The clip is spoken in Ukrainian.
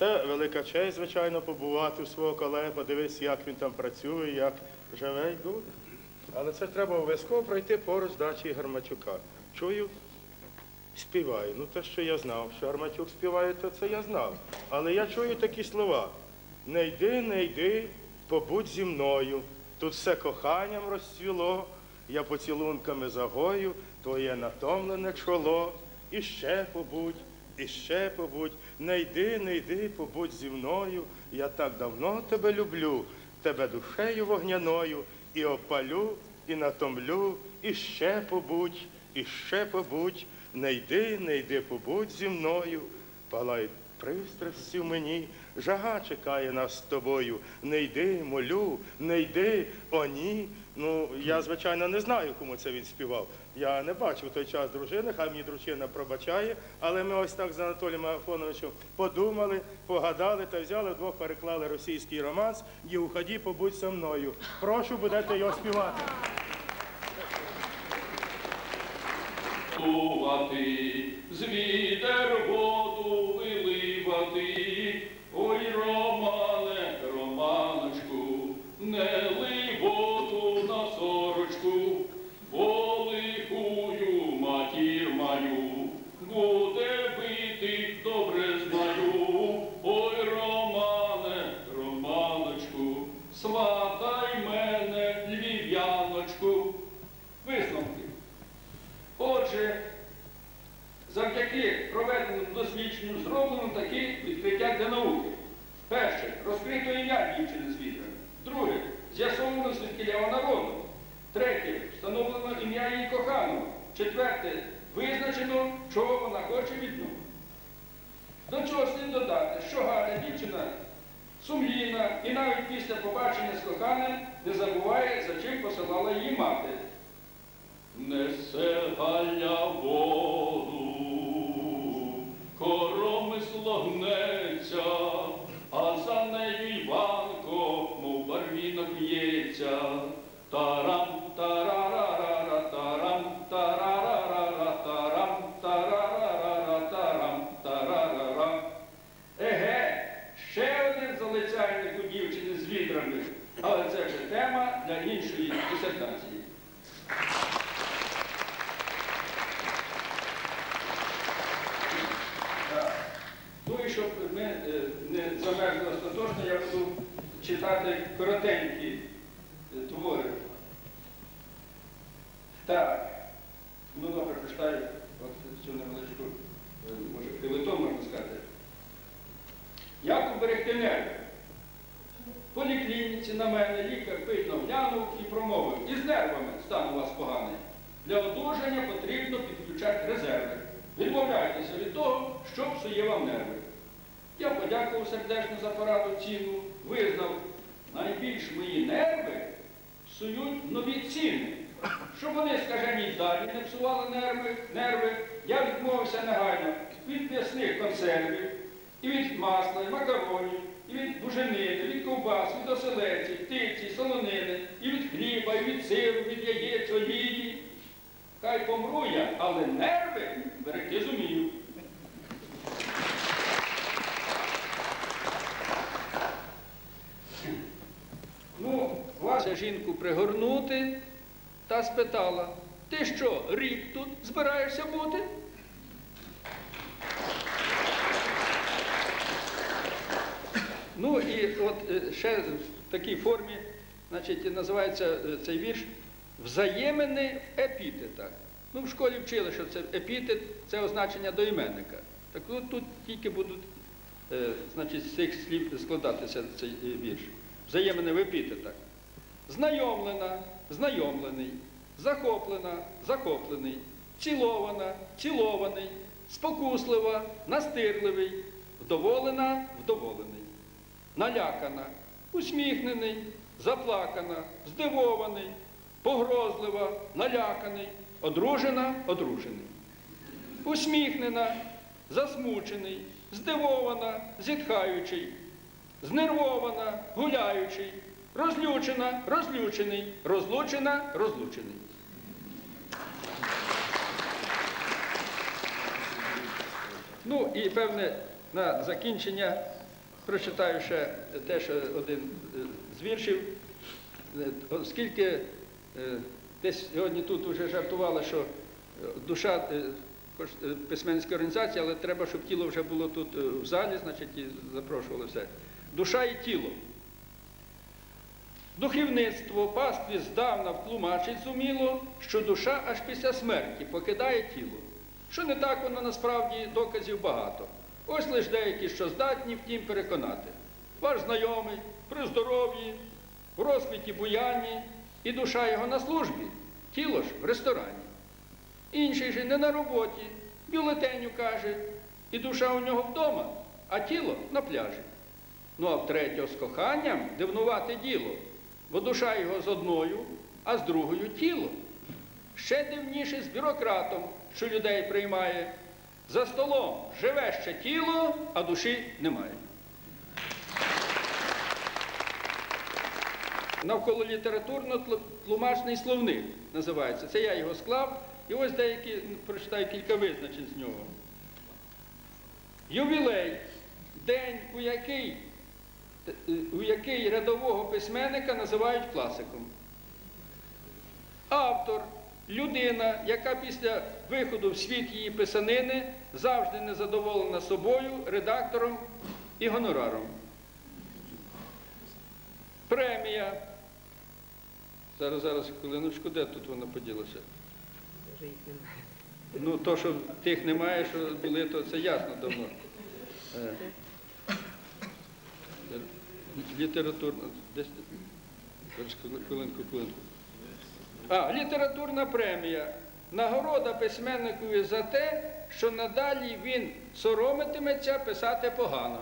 Це велика честь, звичайно, побувати у свого колеги, подивитися, як він там працює, як живе і буде. Але це треба обов'язково пройти поруч дачі Гарматюка. Чую, співає. Ну те, що я знав, що Гарматюк співає, то це я знав. Але я чую такі слова. Не йди, не йди, побудь зі мною. Тут все коханням розцвіло, я поцілунками загою, твоє натомлене чоло. І ще побудь, і ще побудь, не йди, не йди, побудь зі мною. Я так давно тебе люблю, тебе душею вогняною, і опалю, і натомлю, і ще побудь, і ще побудь, не йди, не йди, побудь зі мною. Палай пристрастю мені, жага чекає нас з тобою. Не йди, молю, не йди, о ні. Ну, я, звичайно, не знаю, кому це він співав. Я не бачив той час дружини, хай мені дружина пробачає, але ми ось так з Анатолієм Афоновичем подумали, погадали та взяли вдвох переклали російський романс і уході, побудь со мною. Прошу, будете його співати. З вітер воду виливати. Ой, Романе, Романочку, не зроблено такі відкриття для науки. Перше, розкрито ім'я дівчини з вітрами. Друге, з'ясовано звідки народу. Третє, встановлено ім'я її коханого. Четверте, визначено, чого вона хоче від нього. До чого слід додати, що Галя дівчина сумлінна і навіть після побачення з коханим не забуває, за чим посилала її мати. Несе Галя воду, коромисло гнеться, а за нею Іванко, мов барвінок в'ється. Тарам, тарарарара, тарам, тарарарара, тарам, тарарарара, тарам, тарарара. Еге, ще один залицяльник у дівчини з відрами, але це вже тема для іншої дисертації. Так. Ну і щоб ми е, не замерзли остаточно, я буду читати коротенькі е, твори. Так. Ну добре, прочитаю от цю невеличку, е, може, хвилитон, можна сказати. Як уберегти нерви? Поліклініці на мене лікар пильно глянув і промовив, із нервами стан у вас поганий. Для одужання потрібно підключати резерви. Відмовляйтеся від того, що псує вам нерви. Я подякував сердечно за пораду ціну, визнав, найбільш мої нерви псують нові ціни. Щоб вони, скажені, далі не псували нерви, нерви, я відмовився негайно від м'ясних консервів, і від масла, і макаронів, і від буженини, від ковбас, від оселеці, птиці, солонини, і від хліба, і від сиру, від яєць, олії. Хай помру я, але нерви берегти зумію. Ну, жінку пригорнути та спитала, ти що, рік тут збираєшся бути? Ну і от е, ще в такій формі, значить, називається е, цей вірш Взаємини в епітетах. Ну, в школі вчили, що це епітет це означення до іменника. Так от тут тільки будуть е, значить, з цих слів складатися цей вірш. Взаємини в епітетах. Знайомлена, знайомлений, захоплена, захоплений, цілована, цілований, спокуслива, настирливий, вдоволена, вдоволений, налякана, усміхнений, заплакана, здивований, погрозлива, наляканий, одружена, одружений. Усміхнена, засмучений, здивована, зітхаючий, знервована, гуляючий, розлючена, розлючений, розлучена, розлучений. Ну і певне на закінчення прочитаю ще теж один з віршів, Е, оскільки е, десь сьогодні тут вже жартували, що е, душа е, організація, але треба, щоб тіло вже було тут в залі, значить, і запрошували все. Душа і тіло. Духовництво пастві здавна втлумачить зуміло, що душа аж після смерті покидає тіло. Що не так воно насправді доказів багато. Ось лиш деякі, що здатні втім переконати. Ваш знайомий при здоров'ї, в розквіті буянні, і душа його на службі, тіло ж в ресторані. Інший же не на роботі, бюлетеню каже, і душа у нього вдома, а тіло на пляжі. Ну а в третього з коханням дивнувати діло, бо душа його з одною, а з другою тіло. Ще дивніше з бюрократом, що людей приймає. За столом живе ще тіло, а душі немає. Навколо літературно-тлумачний словник називається. Це я його склав. І ось деякі ну, прочитаю кілька визначень з нього. Ювілей день, у який, у який рядового письменника називають класиком. Автор людина, яка після виходу в світ її писанини завжди незадоволена собою, редактором і гонораром. Премія. Зараз, зараз, хвилиночку, де тут вона поділася? Їх немає. Ну, то, що тих немає, що були, то це ясно давно. Літературна. Десь хвилинку, хвилинку. А, літературна премія. Нагорода письменникові за те, що надалі він соромитиметься писати погано.